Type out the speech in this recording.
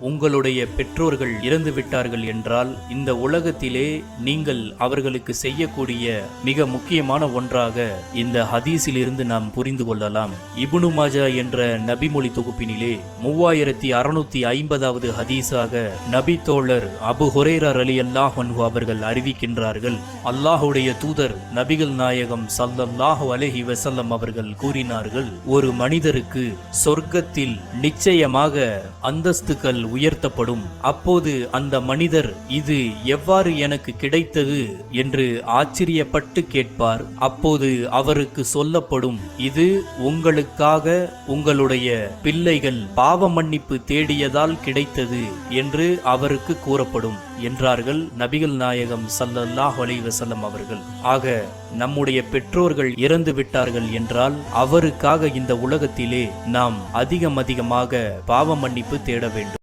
உங்களுடைய பெற்றோர்கள் இறந்துவிட்டார்கள் என்றால் இந்த உலகத்திலே நீங்கள் அவர்களுக்கு செய்யக்கூடிய மிக முக்கியமான ஒன்றாக இந்த ஹதீஸிலிருந்து நாம் புரிந்து கொள்ளலாம். இபுனு மாஜா என்ற நபிமொழி தொகுப்பினிலே மூவாயிரத்தி அறுநூத்தி ஐம்பதாவது ஹதீஸாக நபி தோழர் அபு ஹொரேரர் அலி அல்லாஹ் அவர்கள் அறிவிக்கின்றார்கள். அல்லாஹுடைய தூதர் நபிகள் நாயகம் சல்லல்லாஹு அலஹி வசல்லம் அவர்கள் கூறினார்கள் ஒரு மனிதருக்கு சொர்க்கத்தில் நிச்சயமாக அந்தஸ்துகள் உயர்த்தப்படும். அப்போது அந்த மனிதர் இது எவ்வாறு எனக்கு கிடைத்தது? என்று ஆச்சரியப்பட்டு கேட்பார். அப்போது அவருக்கு சொல்லப்படும் இது உங்களுக்காக உங்களுடைய பிள்ளைகள் பாவ மன்னிப்பு தேடியதால் கிடைத்தது என்று அவருக்கு கூறப்படும் என்றார்கள் நபிகள் நாயகம் சல்லல்லாஹ் அலைஹி அவர்கள். ஆக நம்முடைய பெற்றோர்கள் இறந்து விட்டார்கள் என்றால் அவருக்காக இந்த உலகத்திலே நாம் அதிகம் அதிகமாக பாவ மன்னிப்பு தேட வேண்டும்.